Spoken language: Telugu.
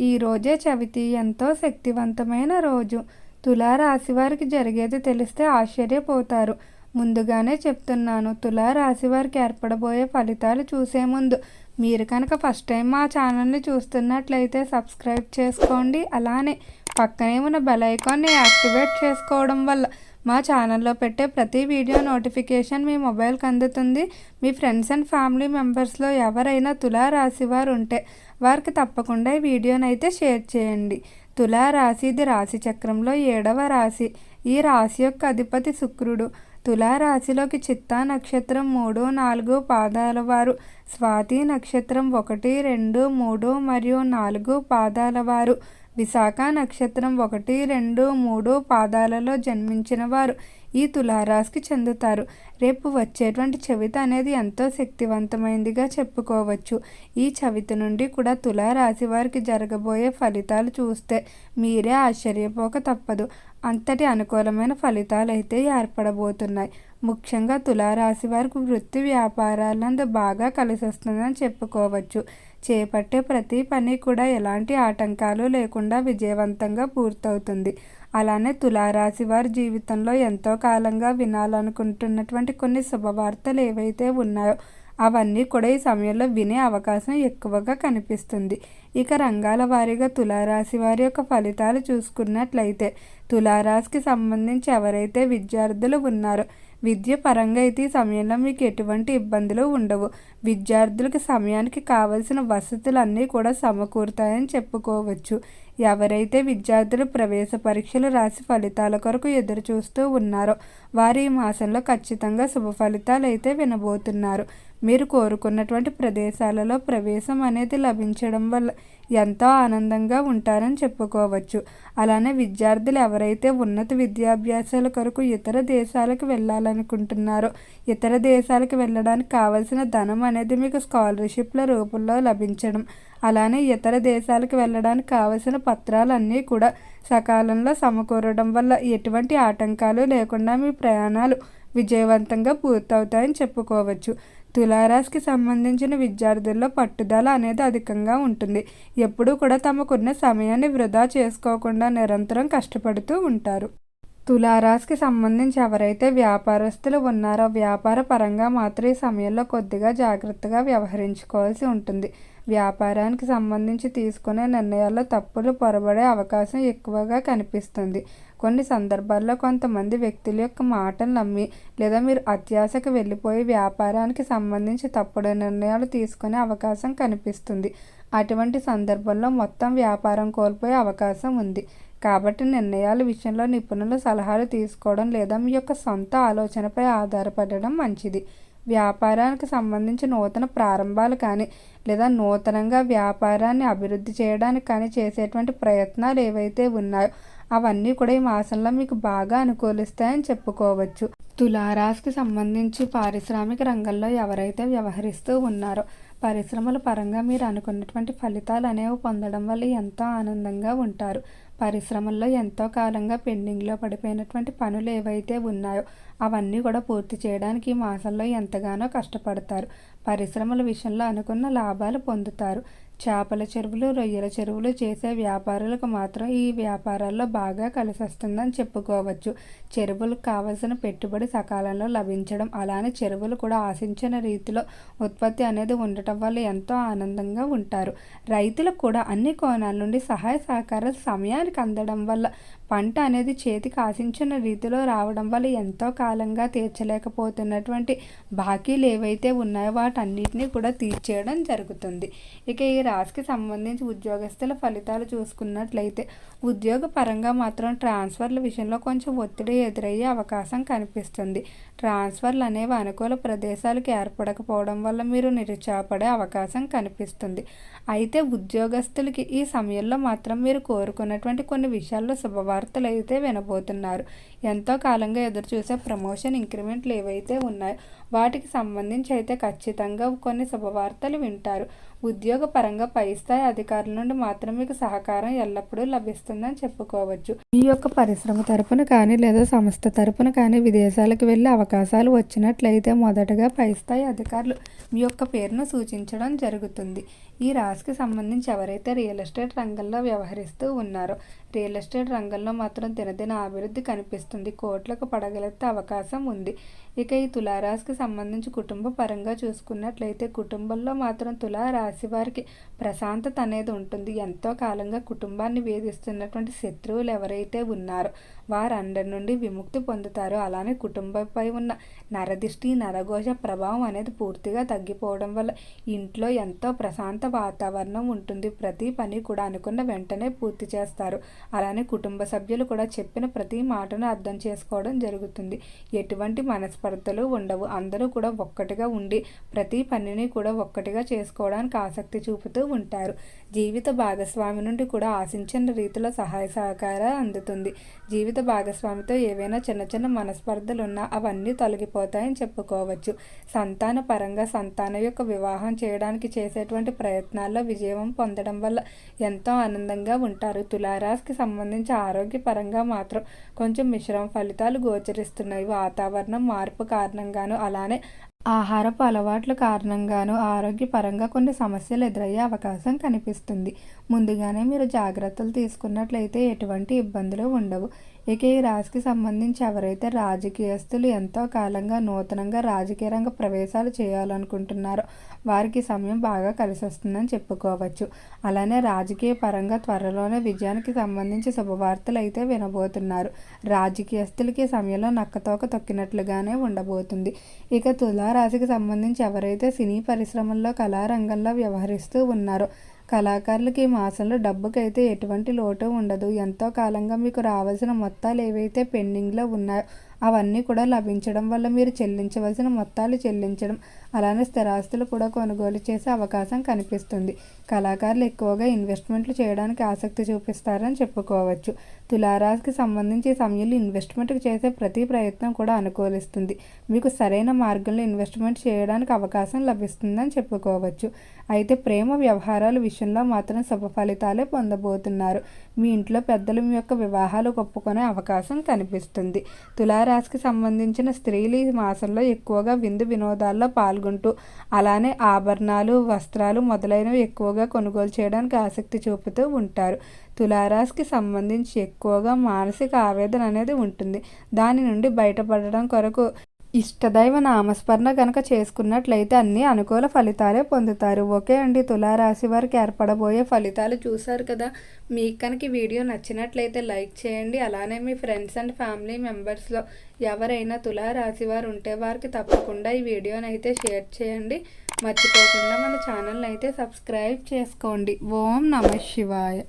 ఈ రోజే చవితి ఎంతో శక్తివంతమైన రోజు. తులారాశి వారికి జరిగేది తెలిస్తే ఆశ్చర్యపోతారు. ముందుగానే చెప్తున్నాను తులారాశి వారికి ఏర్పడబోయే ఫలితాలు చూసే ముందు మీరు కనుక ఫస్ట్ టైం మా ఛానల్ని చూస్తున్నట్లయితే సబ్స్క్రైబ్ చేసుకోండి. అలానే పక్కనే ఉన్న బెల్ ఐకాన్ని యాక్టివేట్ చేసుకోవడం వల్ల మా ఛానల్లో పెట్టే ప్రతి వీడియో నోటిఫికేషన్ మీ మొబైల్కి అందుతుంది. మీ ఫ్రెండ్స్ అండ్ ఫ్యామిలీ మెంబర్స్లో ఎవరైనా తులా రాశి వారు ఉంటే వారికి తప్పకుండా ఈ వీడియోని అయితే షేర్ చేయండి. తులారాశి ఇది రాశి చక్రంలో ఏడవ రాశి. ఈ రాశి యొక్క అధిపతి శుక్రుడు. తులారాశిలోకి చిత్తా నక్షత్రం మూడు నాలుగు పాదాల వారు. స్వాతి నక్షత్రం ఒకటి రెండు మూడు మరియు నాలుగు పాదాల వారు. విశాఖ నక్షత్రం ఒకటి రెండు మూడు పాదాలలో జన్మించిన వారు ఈ తులారాశికి చెందుతారు. రేపు వచ్చేటువంటి చవిత అనేది ఎంతో శక్తివంతమైనదిగా చెప్పుకోవచ్చు. ఈ చవితి నుండి కూడా తులారాశి వారికి జరగబోయే ఫలితాలు చూస్తే మీరే ఆశ్చర్యపోక తప్పదు. అంతటి అనుకూలమైన ఫలితాలు అయితే ఏర్పడబోతున్నాయి. ముఖ్యంగా తులారాశి వారికి వృత్తి వ్యాపారాలందు బాగా కలిసి వస్తుందని చెప్పుకోవచ్చు. చేపట్టే ప్రతి పని కూడా ఎలాంటి ఆటంకాలు లేకుండా విజయవంతంగా పూర్తవుతుంది. అలానే తులారాశి వారి జీవితంలో ఎంతో కాలంగా వినాలనుకుంటున్నటువంటి కొన్ని శుభవార్తలు ఏవైతే ఉన్నాయో అవన్నీ కూడా ఈ సమయంలో వినే అవకాశం ఎక్కువగా కనిపిస్తుంది. ఇక రంగాల వారీగా తులారాశి వారి యొక్క ఫలితాలు చూసుకున్నట్లయితే తులారాశికి సంబంధించి ఎవరైతే విద్యార్థులు ఉన్నారో విద్య పరంగా అయితే ఈ సమయంలో మీకు ఎటువంటి ఇబ్బందులు ఉండవు. విద్యార్థులకు సమయానికి కావలసిన వసతులన్నీ కూడా సమకూరుతాయని చెప్పుకోవచ్చు. ఎవరైతే విద్యార్థులు ప్రవేశ పరీక్షలు రాసి ఫలితాల కొరకు ఎదురు చూస్తూ ఉన్నారో వారు ఈ మాసంలో ఖచ్చితంగా శుభ ఫలితాలు అయితే వినబోతున్నారు. మీరు కోరుకున్నటువంటి ప్రదేశాలలో ప్రవేశం అనేది లభించడం వల్ల ఎంతో ఆనందంగా ఉంటారని చెప్పుకోవచ్చు. అలానే విద్యార్థులు ఎవరైతే ఉన్నత విద్యాభ్యాసాల కొరకు ఇతర దేశాలకు వెళ్ళాలనుకుంటున్నారో ఇతర దేశాలకు వెళ్ళడానికి కావలసిన ధనం అనేది మీకు స్కాలర్షిప్ల రూపంలో లభించడం అలానే ఇతర దేశాలకు వెళ్ళడానికి కావలసిన పత్రాలన్నీ కూడా సకాలంలో సమకూరడం వల్ల ఎటువంటి ఆటంకాలు లేకుండా మీ ప్రయాణాలు విజయవంతంగా పూర్తవుతాయని చెప్పుకోవచ్చు. తులారాశికి సంబంధించిన విద్యార్థుల్లో పట్టుదల అనేది అధికంగా ఉంటుంది. ఎప్పుడూ కూడా తమకున్న సమయాన్ని వృధా చేసుకోకుండా నిరంతరం కష్టపడుతూ ఉంటారు. తులారాశికి సంబంధించి ఎవరైతే వ్యాపారస్తులు ఉన్నారో వ్యాపార పరంగా మాత్రం ఈ సమయంలో కొద్దిగా జాగ్రత్తగా వ్యవహరించుకోవాల్సి ఉంటుంది. వ్యాపారానికి సంబంధించి తీసుకునే నిర్ణయాల్లో తప్పులు పొరబడే అవకాశం ఎక్కువగా కనిపిస్తుంది. కొన్ని సందర్భాల్లో కొంతమంది వ్యక్తుల యొక్క మాటలు నమ్మి లేదా మీరు అత్యాశకు వెళ్ళిపోయి వ్యాపారానికి సంబంధించి తప్పుడు నిర్ణయాలు తీసుకునే అవకాశం కనిపిస్తుంది. అటువంటి సందర్భంలో మొత్తం వ్యాపారం కోల్పోయే అవకాశం ఉంది. కాబట్టి నిర్ణయాల విషయంలో నిపుణుల సలహాలు తీసుకోవడం లేదా మీ యొక్క సొంత ఆలోచనపై ఆధారపడడం మంచిది. వ్యాపారానికి సంబంధించి నూతన ప్రారంభాలు కానీ లేదా నూతనంగా వ్యాపారాన్ని అభివృద్ధి చేయడానికి కానీ చేసేటువంటి ప్రయత్నాలు ఏవైతే ఉన్నాయో అవన్నీ కూడా ఈ మాసంలో మీకు బాగా అనుకూలిస్తాయని చెప్పుకోవచ్చు. తులారాశికి సంబంధించి పారిశ్రామిక రంగంలో ఎవరైతే వ్యవహరిస్తూ ఉన్నారో పరిశ్రమల పరంగా మీరు అనుకున్నటువంటి ఫలితాలు అనేవి పొందడం వల్ల ఎంతో ఆనందంగా ఉంటారు. పరిశ్రమల్లో ఎంతో కాలంగా పెండింగ్లో పడిపోయినటువంటి పనులు ఏవైతే ఉన్నాయో అవన్నీ కూడా పూర్తి చేయడానికి ఈ మాసంలో ఎంతగానో కష్టపడతారు. పరిశ్రమల విషయంలో అనుకున్న లాభాలు పొందుతారు. చేపల చెరువులు రొయ్యల చెరువులు చేసే వ్యాపారులకు మాత్రం ఈ వ్యాపారాల్లో బాగా కలిసి వస్తుందని చెప్పుకోవచ్చు. చెరువులకు కావలసిన పెట్టుబడి సకాలంలో లభించడం అలానే చెరువులు కూడా ఆశించిన రీతిలో ఉత్పత్తి అనేది ఉండటం వల్ల ఎంతో ఆనందంగా ఉంటారు. రైతులకు కూడా అన్ని కోణాల నుండి సహాయ సహకారాలు సమయానికి అందడం వల్ల పంట అనేది చేతికి ఆశించిన రీతిలో రావడం వల్ల ఎంతో కాలంగా తీర్చలేకపోతున్నటువంటి బాకీలు ఏవైతే ఉన్నాయో వాటన్నిటిని కూడా తీర్చేయడం జరుగుతుంది. ఇక ఈ రాశికి సంబంధించి ఉద్యోగస్తుల ఫలితాలు చూసుకున్నట్లయితే ఉద్యోగ పరంగా మాత్రం ట్రాన్స్ఫర్ల విషయంలో కొంచెం ఒత్తిడి ఎదురయ్యే అవకాశం కనిపిస్తుంది. ట్రాన్స్ఫర్లు అనేవి అనుకూల ప్రదేశాలకు ఏర్పడకపోవడం వల్ల మీరు నిరుత్సాహపడే అవకాశం కనిపిస్తుంది. అయితే ఉద్యోగస్తులకి ఈ సమయంలో మాత్రం మీరు కోరుకున్నటువంటి కొన్ని విషయాల్లో శుభవార్తలు అయితే వినబోతున్నారు. ఎంతో కాలంగా ఎదురు చూసే ప్రమోషన్ ఇంక్రిమెంట్లు ఏవైతే ఉన్నాయో వాటికి సంబంధించి అయితే ఖచ్చితంగా కొన్ని శుభవార్తలు వింటారు. ఉద్యోగపరంగా పై స్థాయి అధికారుల నుండి మాత్రం మీకు సహకారం ఎల్లప్పుడూ లభిస్తుందని చెప్పుకోవచ్చు. మీ యొక్క పరిశ్రమ తరపున కానీ లేదా సంస్థ తరపున కానీ విదేశాలకు వెళ్ళే అవకాశాలు వచ్చినట్లయితే మొదటగా పై స్థాయి అధికారులు మీ యొక్క పేరును సూచించడం జరుగుతుంది. ఈ రాశికి సంబంధించి ఎవరైతే రియల్ ఎస్టేట్ రంగంలో వ్యవహరిస్తూ ఉన్నారో రియల్ ఎస్టేట్ రంగంలో మాత్రం దినదిన అభివృద్ధి కనిపిస్తుంది. కోట్లకు పడగలెత్తే అవకాశం ఉంది. ఇక ఈ తులారాశికి సంబంధించి కుటుంబ పరంగా చూసుకున్నట్లయితే కుటుంబంలో మాత్రం తులారాశి వారికి ప్రశాంతత అనేది ఉంటుంది. ఎంతో కాలంగా కుటుంబాన్ని వేధిస్తున్నటువంటి శత్రువులు ఎవరైతే ఉన్నారో వారందరి నుండి విముక్తి పొందుతారు అలానే కుటుంబంపై ఉన్న నరదిష్టి నరఘోష ప్రభావం అనేది పూర్తిగా తగ్గిపోవడం వల్ల ఇంట్లో ఎంతో ప్రశాంత వాతావరణం ఉంటుంది. ప్రతి పని కూడా అనుకున్న వెంటనే పూర్తి చేస్తారు. అలానే కుటుంబ సభ్యులు కూడా చెప్పిన ప్రతి మాటను అర్థం చేసుకోవడం జరుగుతుంది. ఎటువంటి మనస్పర్ధలు ఉండవు. అందరూ కూడా ఒక్కటిగా ఉండి ప్రతి పనిని కూడా ఒక్కటిగా చేసుకోవడానికి ఆసక్తి చూపుతూ ఉంటారు. జీవిత భాగస్వామి నుండి కూడా ఆశించిన రీతిలో సహాయ సహకారం అందుతుంది. జీవిత భాగస్వామితో ఏవైనా చిన్న చిన్న మనస్పర్ధలు ఉన్నా అవన్నీ తొలగిపోతాయని చెప్పుకోవచ్చు. సంతాన పరంగా సంతానం యొక్క వివాహం చేయడానికి చేసేటువంటి ప్రయత్నాల్లో విజయం పొందడం వల్ల ఎంతో ఆనందంగా ఉంటారు. తులారాశికి సంబంధించి ఆరోగ్యపరంగా మాత్రం కొంచెం మిశ్రమ ఫలితాలు గోచరిస్తున్నాయి. వాతావరణం మార్పు కారణంగాను అలానే ఆహారపు అలవాట్ల కారణంగాను ఆరోగ్యపరంగా కొన్ని సమస్యలు ఎదురయ్యే అవకాశం కనిపిస్తుంది. ముందుగానే మీరు జాగ్రత్తలు తీసుకున్నట్లయితే ఎటువంటి ఇబ్బందులు ఉండవు. ఇక ఈ రాశికి సంబంధించి ఎవరైతే రాజకీయస్తులు ఎంతో కాలంగా నూతనంగా రాజకీయ రంగ ప్రవేశాలు చేయాలనుకుంటున్నారో వారికి సమయం బాగా కలిసి వస్తుందని చెప్పుకోవచ్చు. అలానే రాజకీయ పరంగా త్వరలోనే విజయానికి సంబంధించి శుభవార్తలు అయితే వినబోతున్నారు. రాజకీయస్తులకి సమయంలో నక్కతోక తొక్కినట్లుగానే ఉండబోతుంది. ఇక తులారాశికి సంబంధించి ఎవరైతే సినీ పరిశ్రమల్లో కళారంగంలో వ్యవహరిస్తూ ఉన్నారో కళాకారులకి ఈ మాసంలో డబ్బుకైతే ఎటువంటి లోటు ఉండదు. ఎంతో కాలంగా మీకు రావాల్సిన మొత్తాలు ఏవైతే పెండింగ్లో ఉన్నాయో అవన్నీ కూడా లభించడం వల్ల మీరు చెల్లించవలసిన మొత్తాలు చెల్లించడం అలానే స్థిరాస్తులు కూడా కొనుగోలు చేసే అవకాశం కనిపిస్తుంది. కళాకారులు ఎక్కువగా ఇన్వెస్ట్మెంట్లు చేయడానికి ఆసక్తి చూపిస్తారని చెప్పుకోవచ్చు. తులారాశికి సంబంధించి సమయంలో ఇన్వెస్ట్మెంట్కి చేసే ప్రతి ప్రయత్నం కూడా అనుకూలిస్తుంది. మీకు సరైన మార్గంలో ఇన్వెస్ట్మెంట్ చేయడానికి అవకాశం లభిస్తుందని చెప్పుకోవచ్చు. అయితే ప్రేమ వ్యవహారాల విషయంలో మాత్రం శుభ ఫలితాలే పొందబోతున్నారు. మీ ఇంట్లో పెద్దలు మీ యొక్క వివాహాలు ఒప్పుకునే అవకాశం కనిపిస్తుంది. తులారాశికి సంబంధించిన స్త్రీలు ఈ మాసంలో ఎక్కువగా విందు వినోదాల్లో పాల్గొంటూ అలానే ఆభరణాలు వస్త్రాలు మొదలైనవి ఎక్కువగా కొనుగోలు చేయడానికి ఆసక్తి చూపుతూ ఉంటారు. తులారాశికి సంబంధించి ఎక్కువగా మానసిక ఆవేదన అనేది ఉంటుంది. దాని నుండి బయటపడడం కొరకు ఇష్టదైవ నామస్మరణ కనుక చేసుకున్నట్లయితే అన్ని అనుకూల ఫలితాలే పొందుతారు. ఓకే అండి. తులారాశి వారికి ఏర్పడబోయే ఫలితాలు చూశారు కదా. మీకు కనుక వీడియో నచ్చినట్లయితే లైక్ చేయండి. అలానే మీ ఫ్రెండ్స్ అండ్ ఫ్యామిలీ మెంబర్స్లో ఎవరైనా తులారాశి వారు ఉంటే వారికి తప్పకుండా ఈ వీడియోని అయితే షేర్ చేయండి. మర్చిపోకుండా మన ఛానల్ని అయితే సబ్స్క్రైబ్ చేసుకోండి. ఓం నమ శివాయ.